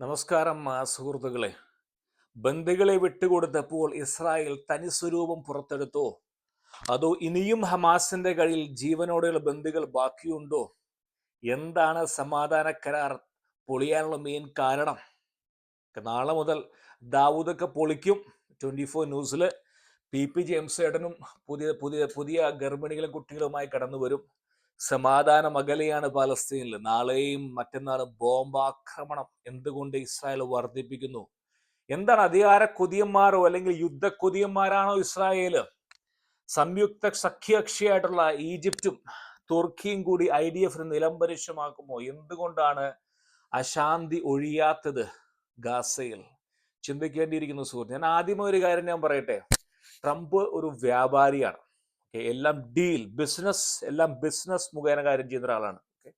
നമസ്കാരം സുഹൃത്തുക്കളെ. ബന്ദികളെ വിട്ടുകൊടുത്തപ്പോൾ ഇസ്രായേൽ തനി സ്വരൂപം പുറത്തെടുത്തോ? അതോ ഇനിയും ഹമാസിന്റെ കയ്യിൽ ജീവനോടെയുള്ള ബന്ദികൾ ബാക്കിയുണ്ടോ? എന്താണ് സമാധാന കരാർ പൊളിയാനുള്ള മെയിൻ കാരണം? നാളെ മുതൽ ദാവൂദൊക്കെ പൊളിക്കും. ട്വന്റി ഫോർ ന്യൂസിൽ പി പി ജെയിംസ് ഏട്ടനും പുതിയ പുതിയ പുതിയ ഗർഭിണികളും കുട്ടികളുമായി കടന്നു വരും സമാധാനം അകലെയാണ് പാലസ്തീനിൽ നാളെയും മറ്റന്നാളും ബോംബാക്രമണം എന്തുകൊണ്ട് ഇസ്രായേൽ വർദ്ധിപ്പിക്കുന്നു എന്താണ് അധികാര കൊതിയന്മാരോ അല്ലെങ്കിൽ യുദ്ധ കൊതിയന്മാരാണോ ഇസ്രായേൽ സംയുക്ത സഖ്യകക്ഷിയായിട്ടുള്ള ഈജിപ്തും തുർക്കിയും കൂടി ഐ ഡി എഫിന് നിലംപരിശമാക്കുമോ? എന്തുകൊണ്ടാണ് അശാന്തി ഒഴിയാത്തത് ഗാസയിൽ? ചിന്തിക്കേണ്ടിയിരിക്കുന്നു സുഹൃത്ത് ഞാൻ ആദ്യമേ ഒരു കാര്യം ഞാൻ പറയട്ടെ. ട്രംപ് ഒരു വ്യാപാരിയാണ്. ഓക്കെ എല്ലാം ഡീൽ ബിസിനസ് എല്ലാം ബിസിനസ് മുഖേന കാര്യം ചെയ്യുന്ന ഒരാളാണ്. ഓക്കെ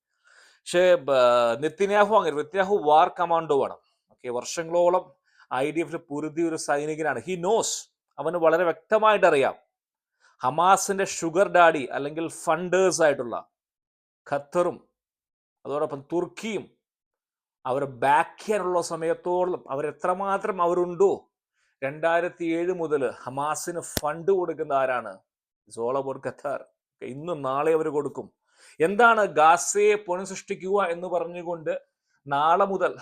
പക്ഷേ നിത്യനാഹു അങ്ങനെ നിത്യനാഹു വാർ കമാൻഡോ ആണ്. ഓക്കെ വർഷങ്ങളോളം ഐ ഡി എഫിൽ പൊരുതി ഒരു സൈനികനാണ്. ഹി നോസ് അവന് വളരെ വ്യക്തമായിട്ട് അറിയാം. ഹമാസിന്റെ ഷുഗർ ഡാഡി അല്ലെങ്കിൽ ഫണ്ടേഴ്സ് ആയിട്ടുള്ള ഖത്തറും അതോടൊപ്പം തുർക്കിയും അവരെ ബാക്ക് ചെയ്യാനുള്ള സമയത്തോളം അവരെത്രമാത്രം അവരുണ്ടോ? രണ്ടായിരത്തി ഏഴ് മുതൽ ഹമാസിന് ഫണ്ട് കൊടുക്കുന്ന ആരാണ്? ഓൾ അബൌട്ട് ഖത്താർ ഇന്നും നാളെ അവർ കൊടുക്കും. എന്താണ് ഗാസയെ പുനഃസൃഷ്ടിക്കുക എന്ന് പറഞ്ഞുകൊണ്ട് നാളെ മുതൽ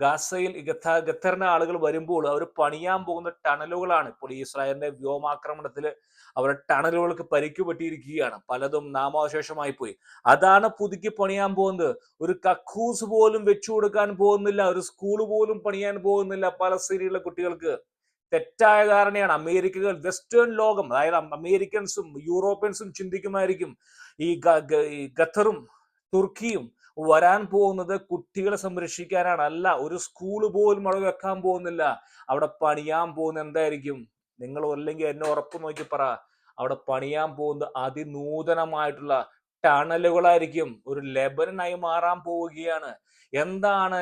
ഗാസയിൽ ഗത്ത ഖത്തറിന്റെ ആളുകൾ വരുമ്പോൾ അവർ പണിയാൻ പോകുന്ന ടണലുകളാണ്. ഇപ്പോൾ ഇസ്രായേലിന്റെ വ്യോമാക്രമണത്തിൽ അവരുടെ ടണലുകൾക്ക് പരിക്ക് പറ്റിയിരിക്കുകയാണ് പലതും നാമാവശേഷമായി പോയി അതാണ് പുതുക്കി പണിയാൻ പോകുന്നത്. ഒരു കക്കൂസ് പോലും വെച്ചു കൊടുക്കാൻ പോകുന്നില്ല. ഒരു സ്കൂൾ പോലും പണിയാൻ പോകുന്നില്ല പലസ്തീനിയുള്ള കുട്ടികൾക്ക്. തെറ്റായ ധാരണയാണ്. അമേരിക്കകൾ വെസ്റ്റേൺ ലോകം അതായത് അമേരിക്കൻസും യൂറോപ്യൻസും ചിന്തിക്കുമായിരിക്കും ഈ ഖത്തറും തുർക്കിയും വരാൻ പോകുന്നത് കുട്ടികളെ സംരക്ഷിക്കാനാണ്. അല്ല ഒരു സ്കൂൾ പോലും അവിടെ വെക്കാൻ പോകുന്നില്ല. അവിടെ പണിയാൻ പോകുന്ന എന്തായിരിക്കും? നിങ്ങൾ അല്ലെങ്കിൽ എന്നെ ഉറപ്പ് നോക്കി പറ. അവിടെ പണിയാൻ പോകുന്നത് അതിനൂതനമായിട്ടുള്ള ടണലുകളായിരിക്കും ഒരു ലെബനായി മാറാൻ പോവുകയാണ്. എന്താണ്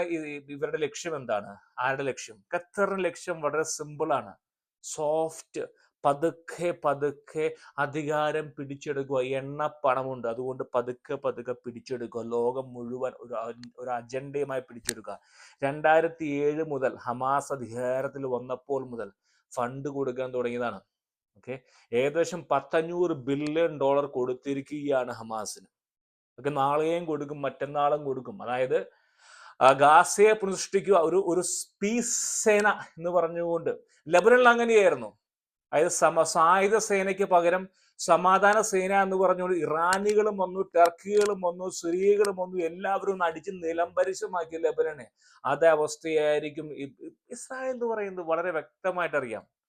ഇവരുടെ ലക്ഷ്യം എന്താണ്? ആരുടെ ലക്ഷ്യം? ഖത്തറിന്റെ ലക്ഷ്യം വളരെ സിമ്പിൾ ആണ്. സോഫ്റ്റ് പതുക്കെ പതുക്കെ അധികാരം പിടിച്ചെടുക്കുക. എണ്ണ പണമുണ്ട്. അതുകൊണ്ട് പതുക്കെ പതുക്കെ പിടിച്ചെടുക്കുക. ലോകം മുഴുവൻ ഒരു ഒരു അജണ്ടയുമായി പിടിച്ചെടുക്കുക. രണ്ടായിരത്തി ഏഴ് മുതൽ ഹമാസ് അധികാരത്തിൽ വന്നപ്പോൾ മുതൽ ഫണ്ട് കൊടുക്കാൻ തുടങ്ങിയതാണ്. ഓക്കെ? ഏകദേശം പത്തഞ്ഞൂറ് ബില്യൺ ഡോളർ കൊടുത്തിരിക്കുകയാണ് ഹമാസിന്. ഒക്കെ നാളെയും കൊടുക്കും മറ്റന്നാളും കൊടുക്കും. അതായത് ഗാസയെ പുനഃസൃഷ്ടിക്കുക ഒരു ഒരു പീസ് സേന എന്ന് പറഞ്ഞുകൊണ്ട്. ലബനനിൽ അങ്ങനെയായിരുന്നു. അതായത് സമ സായുധ സേനയ്ക്ക് പകരം സമാധാന സേന എന്ന് പറഞ്ഞുകൊണ്ട് ഇറാനികളും വന്നു ടർക്കികളും വന്നു സിറിയകളും വന്നു എല്ലാവരും ഒന്ന് അടിച്ച് നിലംപരിശമാക്കി ലബനനെ. അതേ അവസ്ഥയായിരിക്കും ഇസ്രായേൽ എന്ന് പറയുന്നത് വളരെ വ്യക്തമായിട്ട് അറിയാം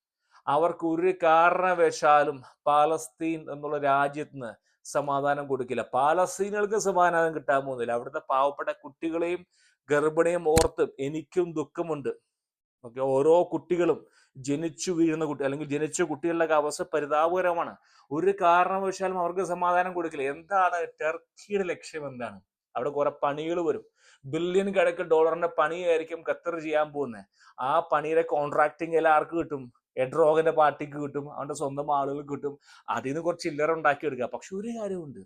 അവർക്ക് ഒരു കാരണവശാലും പാലസ്തീൻ എന്നുള്ള രാജ്യത്തിന് സമാധാനം കൊടുക്കില്ല. പാലസ്തീനുകൾക്ക് സമാധാനം കിട്ടാൻ പോകുന്നില്ല. അവിടുത്തെ പാവപ്പെട്ട കുട്ടികളെയും ഗർഭിണിയും ഓർത്ത് എനിക്കും ദുഃഖമുണ്ട്. ഓക്കെ ഓരോ കുട്ടികളും ജനിച്ചു വീഴുന്ന കുട്ടി അല്ലെങ്കിൽ ജനിച്ച കുട്ടികളുടെ അവസ്ഥ പരിതാപകരമാണ്. ഒരു കാരണവശാലും അവർക്ക് സമാധാനം കൊടുക്കില്ല. എന്താണ് ടർക്കിയുടെ ലക്ഷ്യം എന്താണ്? അവിടെ കുറെ പണികൾ വരും. ബില്യൺ കണക്ക് ഡോളറിന്റെ പണിയായിരിക്കും ഖത്തർ ചെയ്യാൻ പോകുന്നത്. ആ പണിയുടെ കോൺട്രാക്ടിങ് എല്ലാം ആർക്ക് കിട്ടും? എഡ്രോഗന്റെ പാർട്ടിക്ക് കിട്ടും അവന്റെ സ്വന്തം ആളുകൾ കിട്ടും. അതിൽ നിന്ന് കുറച്ച് ചില്ലറ ഉണ്ടാക്കി എടുക്കുക. പക്ഷെ ഒരു കാര്യമുണ്ട്.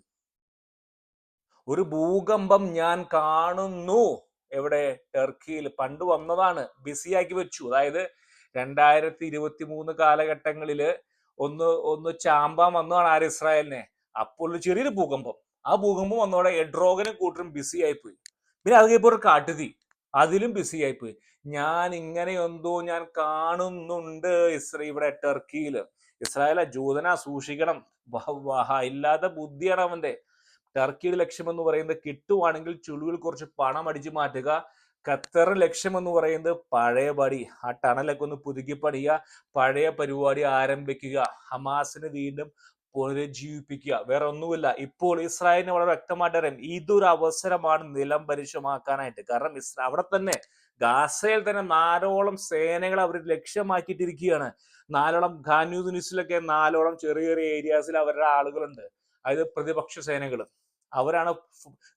ഒരു ഭൂകമ്പം ഞാൻ കാണുന്നു. എവിടെ? ടർക്കിയിൽ. പണ്ട് വന്നതാണ്. ബിസിയാക്കി വെച്ചു. അതായത് രണ്ടായിരത്തി ഇരുപത്തി മൂന്ന് കാലഘട്ടങ്ങളിൽ ഒന്ന് ഒന്ന് ചാമ്പാൻ വന്നതാണ് ആര്? ഇസ്രായേലിനെ. അപ്പോൾ ചെറിയൊരു ഭൂകമ്പം. ആ ഭൂകമ്പം വന്നോടെ എഡ്രോഗനും കൂട്ടരും ബിസി പോയി. പിന്നെ അത് കഴിയുമ്പോൾ ഒരു കാട്ടുതീ അതിലും ബിസി ആയിപ്പോയി. ഞാൻ ഇങ്ങനെ എന്തോ ഞാൻ കാണുന്നുണ്ട് ഇസ്രേ ഇവിടെ ടർക്കിയിൽ ഇസ്രായേലെ ജൂതന സൂക്ഷിക്കണം ഇല്ലാത്ത ബുദ്ധിയാണ് അവന്റെ ടർക്കിയുടെ ലക്ഷ്യം എന്ന് പറയുന്നത് കിട്ടുവാണെങ്കിൽ ചുളുവിൽ കുറച്ച് പണം അടിച്ചു മാറ്റുക. ഖത്തർ ലക്ഷ്യം എന്ന് പറയുന്നത് പഴയ പടി. ആ ടണലൊക്കെ ഒന്ന് പുതുക്കി പണിയുക. പഴയ പരിപാടി ആരംഭിക്കുക. ഹമാസിന് വീണ്ടും പുനരുജ്ജീവിപ്പിക്കുക വേറെ ഒന്നുമില്ല. ഇപ്പോൾ ഇസ്രായേലിന് വളരെ വ്യക്തമായിട്ട് അറിയാം. ഇതൊരു അവസരമാണ് നിലം പരിശമാക്കാനായിട്ട് കാരണം ഇസ്രാ അവിടെ തന്നെ ഗാസയിൽ തന്നെ നാലോളം സേനകൾ അവർ ലക്ഷ്യമാക്കിയിട്ടിരിക്കുകയാണ്. നാലോളം ഖാന്യൂസിലൊക്കെ നാലോളം ചെറിയ ചെറിയ ഏരിയാസിൽ അവരുടെ ആളുകളുണ്ട്. അതായത് പ്രതിപക്ഷ സേനകൾ അവരാണ്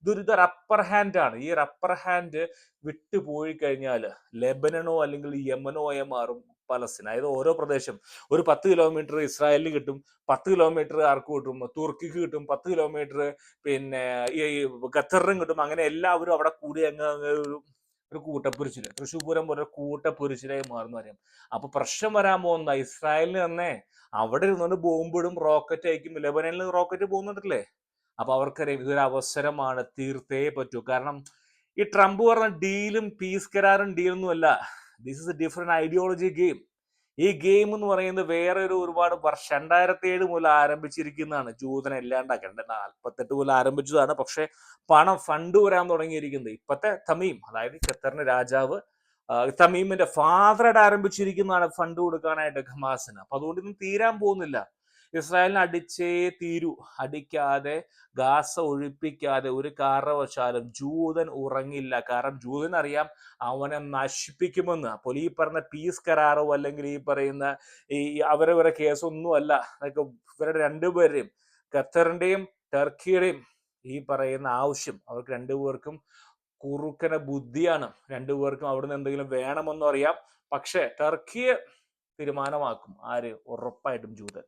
ഇതൊരു അപ്പർ ഹാൻഡ് ആണ്. ഈ അപ്പർ ഹാൻഡ് വിട്ടുപോയി കഴിഞ്ഞാൽ ലെബനനോ അല്ലെങ്കിൽ യമനോ ആയി മാറും. പലസ്തീൻ അതായത് ഓരോ പ്രദേശം. ഒരു പത്ത് കിലോമീറ്റർ ഇസ്രായേലിന് കിട്ടും പത്ത് കിലോമീറ്റർ ആർക്ക് കിട്ടും? തുർക്കിക്ക് കിട്ടും പത്ത് കിലോമീറ്റർ പിന്നെ ഈ ഖത്തറിനും കിട്ടും. അങ്ങനെ എല്ലാവരും അവിടെ കൂടി അങ്ങ് ഒരു ഒരു കൂട്ടപ്പുരിച്ചിൽ തൃശ്ശൂർ പൂരം പോലെ ഒരു കൂട്ടപ്പുരിച്ചിലായി മാറുന്ന അറിയാം. അപ്പൊ പ്രശ്നം വരാൻ പോകുന്ന ഇസ്രായേലിന് തന്നെ. അവിടെ ഇരുന്നുകൊണ്ട് ബോംബിടും റോക്കറ്റ് അയക്കും. ലെബനനിൽ റോക്കറ്റ് പോകുന്നുണ്ടല്ലേ? അപ്പൊ അവർക്കറിയാം ഇതൊരു അവസരമാണ്. തീർത്തേ പറ്റൂ. കാരണം ഈ ട്രംപ് പറഞ്ഞ ഡീലും പീസ് കരാറും ഡീലൊന്നും അല്ല. This is a different ideology game ഈ ഗെയിം എന്ന് പറയുന്നത് വേറെ ഒരു ഒരുപാട് വർഷം രണ്ടായിരത്തി ഏഴ് മുതൽ ആരംഭിച്ചിരിക്കുന്നതാണ്. ജൂതനെ രണ്ടായിരത്തി നാൽപ്പത്തെട്ട് മുതൽ ആരംഭിച്ചതാണ്. പക്ഷെ പണം ഫണ്ട് വരാൻ തുടങ്ങിയിരിക്കുന്നത് ഇപ്പത്തെ തമീം അതായത് ഖത്തറിന്റെ രാജാവ് തമീമിന്റെ ഫാദറായിട്ട് ആരംഭിച്ചിരിക്കുന്നതാണ് ഫണ്ട് കൊടുക്കാനായിട്ട് ഖമാസിന് അപ്പൊ അതുകൊണ്ട് ഇതൊന്നും തീരാൻ പോകുന്നില്ല. ഇസ്രായേലിനെ അടിച്ചേ തീരൂ. അടിക്കാതെ ഗാസ ഒഴിപ്പിക്കാതെ ഒരു കാരണവശാലും ജൂതൻ ഉറങ്ങില്ല. കാരണം ജൂതൻ അറിയാം അവനെ നശിപ്പിക്കുമെന്ന്. അപ്പോൾ ഈ പറഞ്ഞ പീസ് കരാറോ അല്ലെങ്കിൽ ഈ പറയുന്ന ഈ അവരവരെ കേസൊന്നും അല്ല. അതൊക്കെ ഇവരുടെ രണ്ടുപേരുടെയും ഖത്തറിന്റെയും ടർക്കിയുടെയും ഈ പറയുന്ന ആവശ്യം. അവർക്ക് രണ്ടുപേർക്കും കുറുക്കന ബുദ്ധിയാണ്. രണ്ടുപേർക്കും അവിടുന്ന് എന്തെങ്കിലും വേണമെന്നറിയാം. പക്ഷെ ടർക്കിയെ തീരുമാനമാക്കും. ആര്? ഉറപ്പായിട്ടും ജൂതൻ.